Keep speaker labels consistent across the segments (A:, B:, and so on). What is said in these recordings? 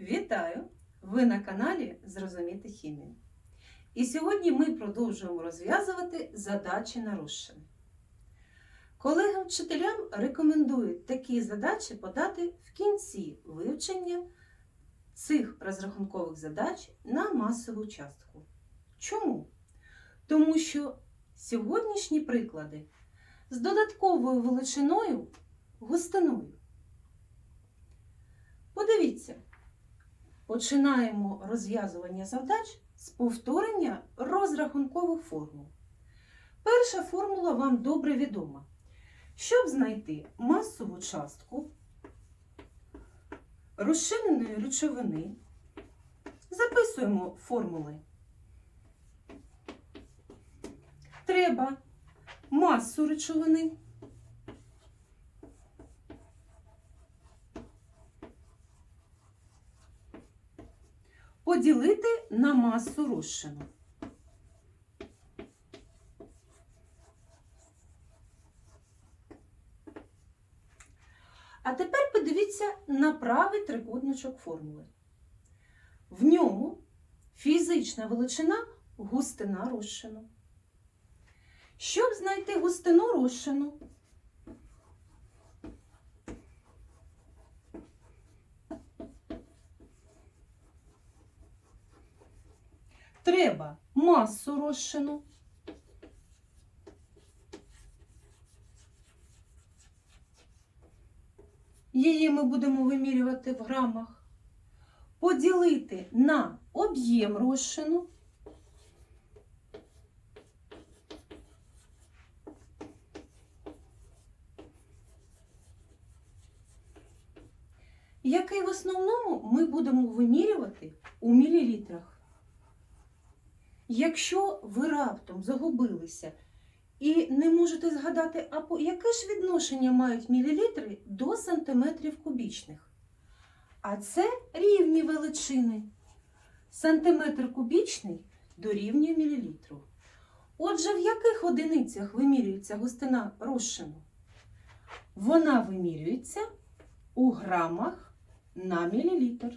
A: Вітаю! Ви на каналі Зрозуміти хімію. І сьогодні ми продовжуємо розв'язувати задачі на розчин. Колегам вчителям рекомендують такі задачі подати в кінці вивчення цих розрахункових задач на масову частку. Чому? Тому що сьогоднішні приклади з додатковою величиною густиною. Подивіться, починаємо розв'язування завдач з повторення розрахункових формул. Перша формула вам добре відома. Щоб знайти масову частку розчиненої речовини, записуємо формули. Треба масу речовини поділити на масу розчину. А тепер подивіться на правий трикутничок формули. В ньому фізична величина густина розчину. Щоб знайти густину розчину, треба масу розчину. Її ми будемо вимірювати в грамах. Поділити на об'єм розчину. Який в основному ми будемо вимірювати у мілілітрах. Якщо ви раптом загубилися і не можете згадати, а яке ж відношення мають мілілітри до сантиметрів кубічних? А це рівні величини. Сантиметр кубічний дорівнює мілілітру. Отже, в яких одиницях вимірюється густина розчину? Вона вимірюється у грамах на мілілітр.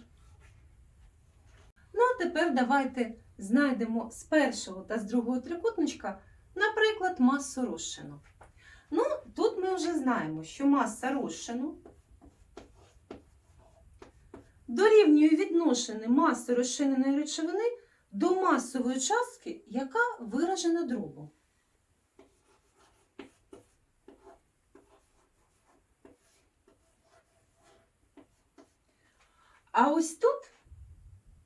A: Ну, а тепер давайте знайдемо з першого та з другого трикутничка, наприклад, масу розчину. Ну, тут ми вже знаємо, що маса розчину дорівнює відношення маси розчиненої речовини до масової частки, яка виражена дробом. А ось тут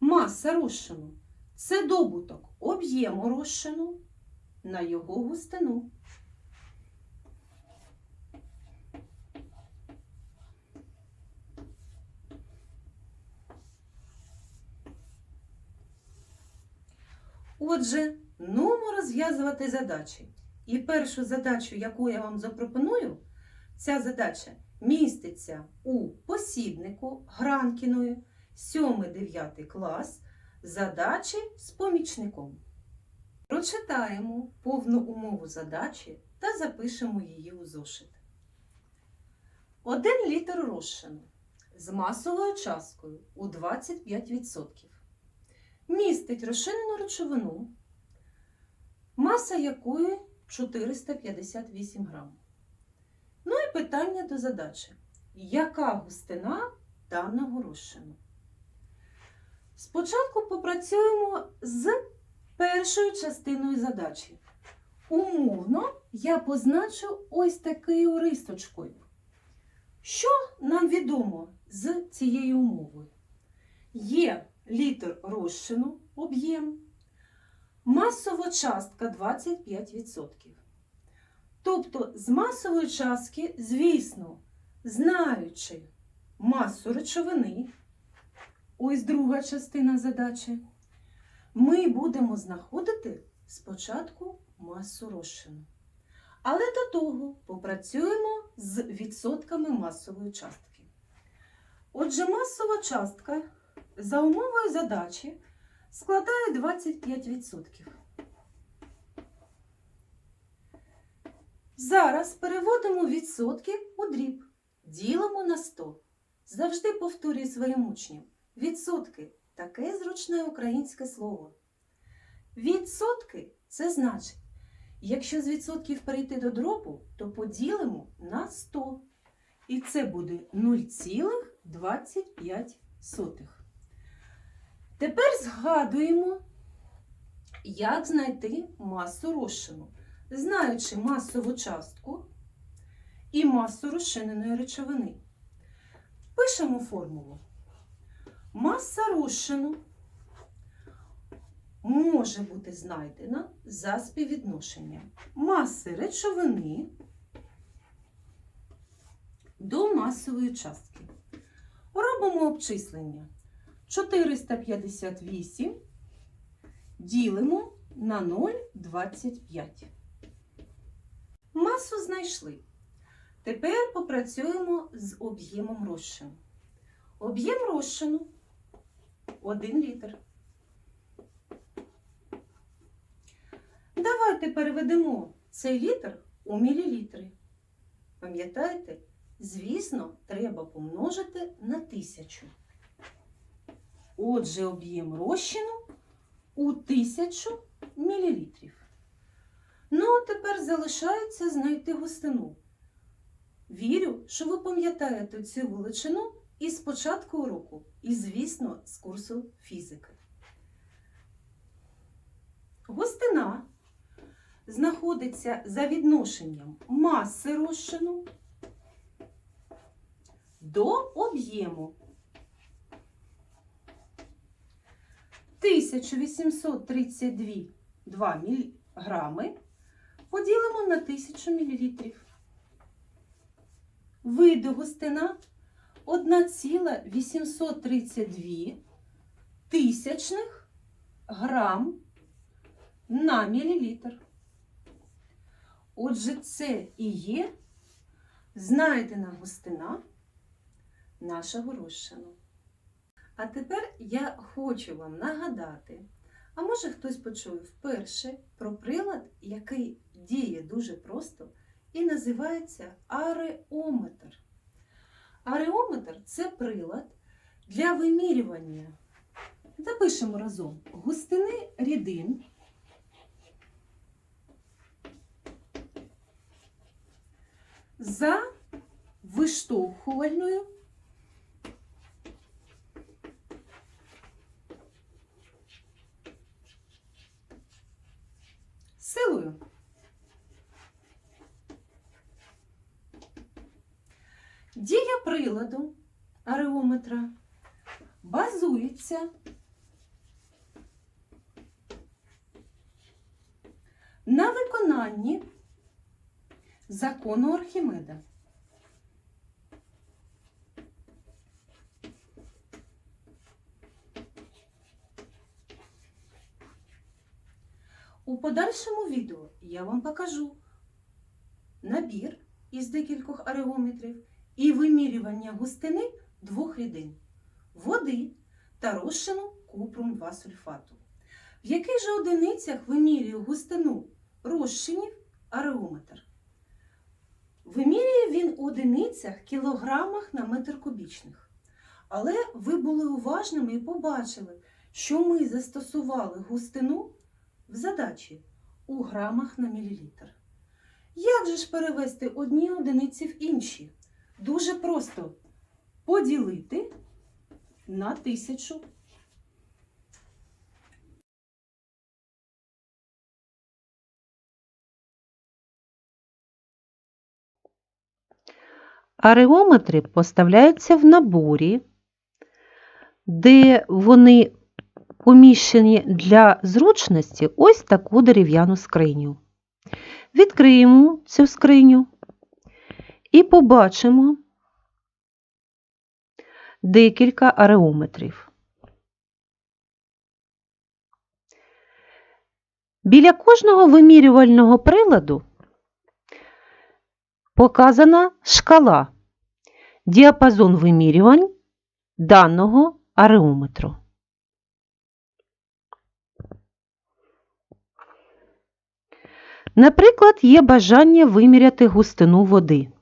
A: маса розчину це добуток об'єму розчину на його густину. Отже, нумо розв'язувати задачі. І першу задачу, яку я вам запропоную, ця задача міститься у посібнику Гранкіної 7-9 клас задачі з помічником. Прочитаємо повну умову задачі та запишемо її у зошит. 1 літр розчину з масовою часткою у 25% містить розчинену речовину, маса якої 458 грам. Ну і питання до задачі. Яка густина даного розчину? Спочатку попрацюємо з першою частиною задачі. Умовно я позначу ось такою ристочкою. Що нам відомо з цією умовою? Є літр розчину, об'єм, масова частка 25%. Тобто з масової частки, звісно, знаючи масу речовини, ось друга частина задачі, ми будемо знаходити спочатку масу розчину. Але до того попрацюємо з відсотками масової частки. Отже, масова частка за умовою задачі складає 25%. Зараз переводимо відсотки у дріб, ділимо на 100. Завжди повторюю своїм учням. Відсотки таке зручне українське слово. Відсотки це значить, якщо з відсотків перейти до дробу, то поділимо на 100. І це буде 0,25. Тепер згадуємо, як знайти масу розчину, знаючи масову частку і масу розчиненої речовини. Пишемо формулу. Маса розчину може бути знайдена за співвідношенням маси речовини до масової частки. Робимо обчислення. 458 ділимо на 0,25. Масу знайшли. Тепер попрацюємо з об'ємом розчину. Об'єм розчину 1 літр. Давайте переведемо цей літр у мілілітри. Пам'ятаєте? Звісно, треба помножити на тисячу. Отже, об'єм розчину у тисячу мілілітрів. Ну, а тепер залишається знайти густину. Вірю, що ви пам'ятаєте цю величину із початку уроку, і, звісно, з курсу фізики. Густина знаходиться за відношенням маси розчину до об'єму. 1832 2 грами поділимо на 1000 мл. Вийде густина 1,832 тисячних грам на мілілітр. Отже, це і є знайдена густина нашого розчину. А тепер я хочу вам нагадати, а може хтось почує вперше про прилад, який діє дуже просто і називається ареометр. Ареометр це прилад для вимірювання. Запишемо разом густини рідин. За виштовхувальною Дія приладу ареометра базується на виконанні закону Архімеда. У подальшому відео я вам покажу набір із декількох ареометрів і вимірювання густини двох рідин води та розчину купрум 2 сульфату. В яких же одиницях вимірює густину розчинів ареометр? Вимірює він у одиницях кілограмах на метр кубічних. Але ви були уважними і побачили, що ми застосували густину в задачі у грамах на мілілітр. Як же ж перевести одні одиниці в інші? Дуже просто поділити на тисячу.
B: Ареометри поставляються в наборі, де вони поміщені для зручності ось таку дерев'яну скриню. Відкриємо цю скриню і побачимо декілька ареометрів. Біля кожного вимірювального приладу показана шкала, діапазон вимірювань даного ареометру. Наприклад, є бажання виміряти густину води.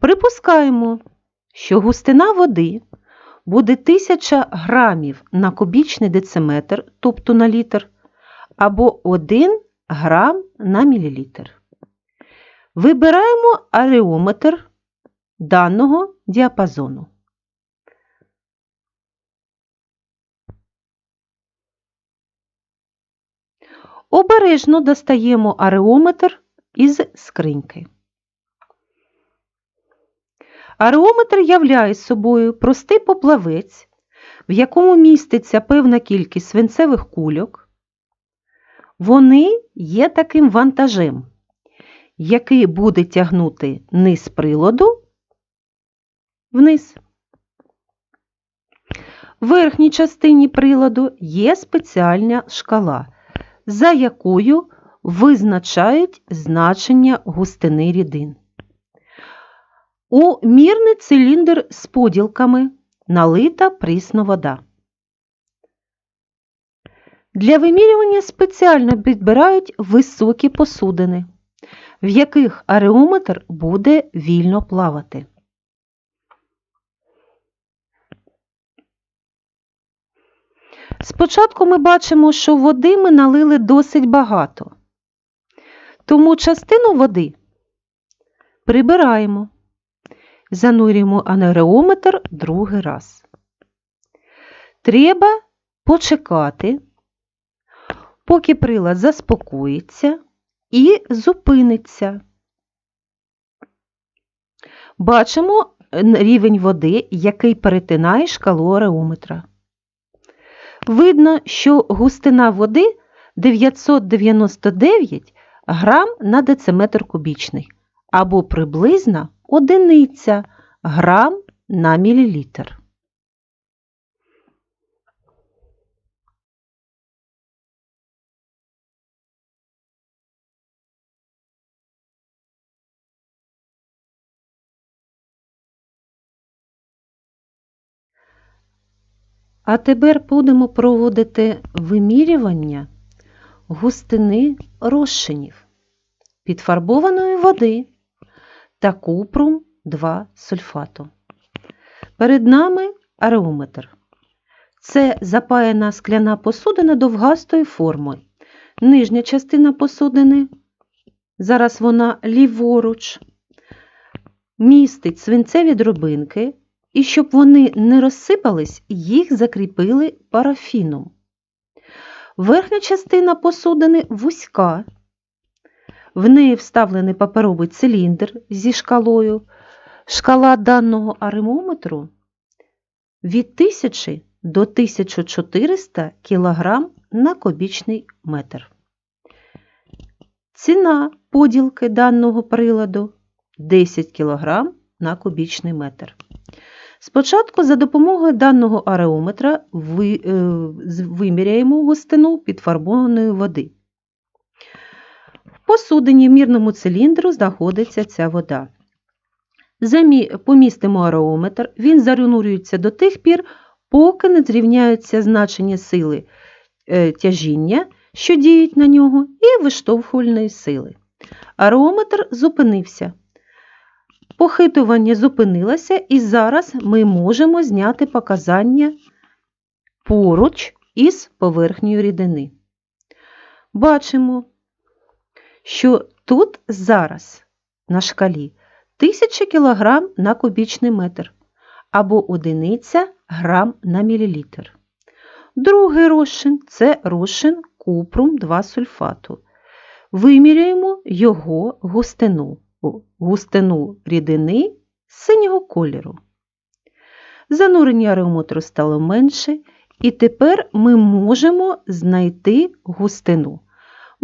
B: Припускаємо, що густина води
A: буде 1000 грамів на кубічний дециметр, тобто на літр, або 1 грам на мілілітр. Вибираємо ареометр даного діапазону. Обережно достаємо ареометр із скриньки. Ареометр являє собою простий поплавець, в якому міститься певна кількість свинцевих кульок. Вони є таким вантажем, який буде тягнути низ приладу вниз. В верхній частині приладу є спеціальна шкала, за якою визначають значення густини рідин. У мірний циліндр з поділками налита прісна вода. Для вимірювання спеціально підбирають високі посудини, в яких ареометр буде вільно плавати. Спочатку ми бачимо, що води ми налили досить багато, тому частину води прибираємо, занурюємо ареометр другий раз. Треба почекати, поки прилад заспокоїться і зупиниться. Бачимо рівень води, який перетинає шкалу ареометра. Видно, що густина води 999 грам на дециметр кубічний або приблизно одиниця грам на мілілітр. А тепер будемо проводити вимірювання густини розчинів підфарбованої води та купрум 2 сульфату. Перед нами ареометр. Це запаяна скляна посудина довгастої форми. Нижня частина посудини, зараз вона ліворуч, містить свинцеві дробинки, і щоб вони не розсипались, їх закріпили парафіном. Верхня частина посудини вузька, в неї вставлений паперовий циліндр зі шкалою. Шкала даного аремометру від 1000 до 1400 кг на кубічний метр. Ціна поділки даного приладу 10 кг на кубічний метр. Спочатку за допомогою даного ареометра е, виміряємо густину підфарбованої води. Посудині в мірному циліндру знаходиться ця вода. Замі... Помістимо ареометр, він занурюється до тих пір, поки не зрівняються значення сили е, тяжіння, що діють на нього, і виштовхувальної сили. Ареометр зупинився. Похитування зупинилося, і зараз ми можемо зняти показання поруч із поверхнею рідини. Бачимо, що тут зараз на шкалі 1000 кг на кубічний метр або одиниця грам на мілілітр. Другий розчин це розчин купрум 2 сульфату. Виміряємо його густину, густину рідини синього кольору. Занурення ареометру стало менше, і тепер ми можемо знайти густину.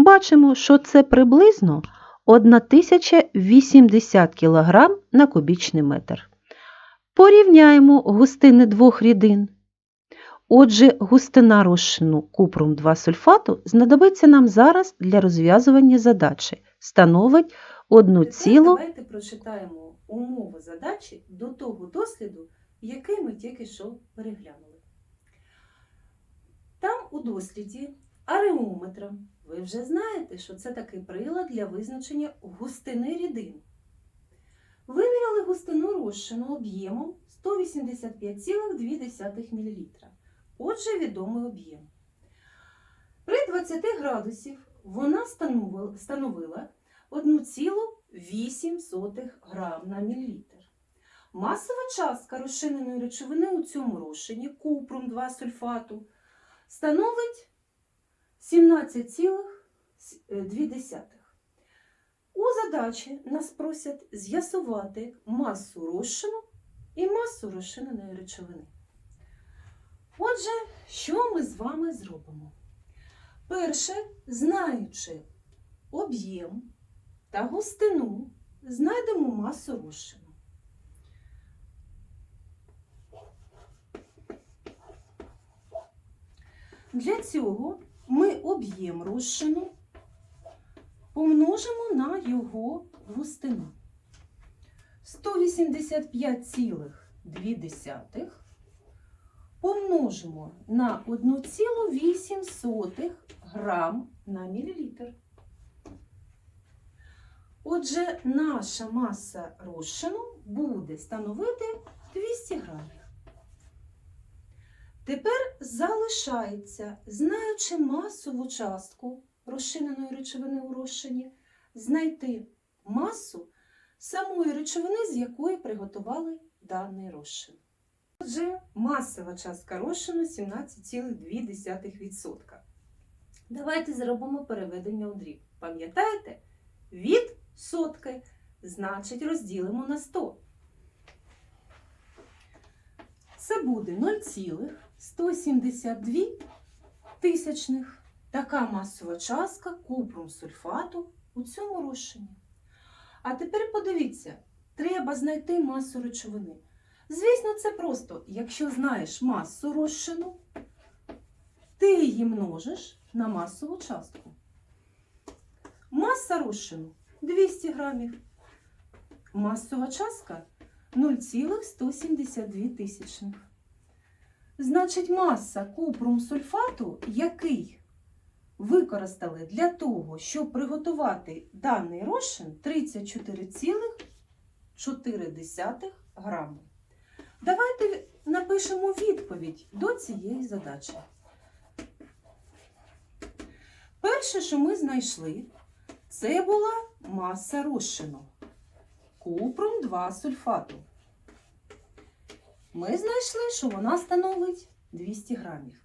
A: Бачимо, що це приблизно 1080 кг на кубічний метр. Порівняємо густини двох рідин. Отже, густина розчину купрум 2 сульфату знадобиться нам зараз для розв'язування задачі. Становить 1
B: Тепер
A: цілу.
B: давайте прочитаємо умови задачі до того досліду, який ми тільки що переглянули. Там у досліді ареометра. Ви вже знаєте, що це такий прилад для визначення густини рідин.
A: Виміряли густину розчину об'ємом 185,2 мл. Отже, відомий об'єм. При 20 градусів вона становила- становила 1,8 грам на мілілітр. Масова частка розчиненої речовини у цьому розчині купрум 2 сульфату становить 17,2. У задачі нас просять з'ясувати масу розчину і масу розчиненої речовини. Отже, що ми з вами зробимо? Перше, знаючи об'єм та густину, знайдемо масу розчину. Для цього ми об'єм розчину помножимо на його густину. 185,2 помножимо на 1,8 грам на мілілітр. Отже, наша маса розчину буде становити 200 грамів. Тепер залишається, знаючи масову частку розчиненої речовини у розчині, знайти масу самої речовини, з якої приготували даний розчин. Отже, масова частка розчину 17,2%. Давайте зробимо переведення у дріб. Пам'ятаєте? Від сотки, значить розділимо на 100. Це буде 0,172 тисячних. Така масова частка купрум сульфату у цьому розчині. А тепер подивіться, треба знайти масу речовини. Звісно, це просто, якщо знаєш масу розчину, ти її множиш на масову частку. Маса розчину 200 грамів. Масова частка 0,172 тисячних. Значить, маса купрум сульфату, який використали для того, щоб приготувати даний розчин 34,4 грами. Давайте напишемо відповідь до цієї задачі. Перше, що ми знайшли, це була маса розчину. Купрум 2 сульфату. Ми знайшли, що вона становить 200 грамів.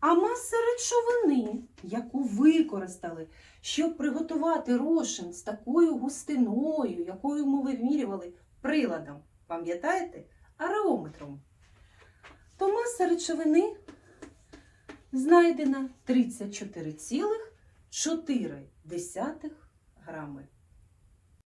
A: А маса речовини, яку використали, щоб приготувати розчин з такою густиною, якою ми вимірювали приладом, пам'ятаєте, ареометром, то маса речовини знайдена 34,4 грами.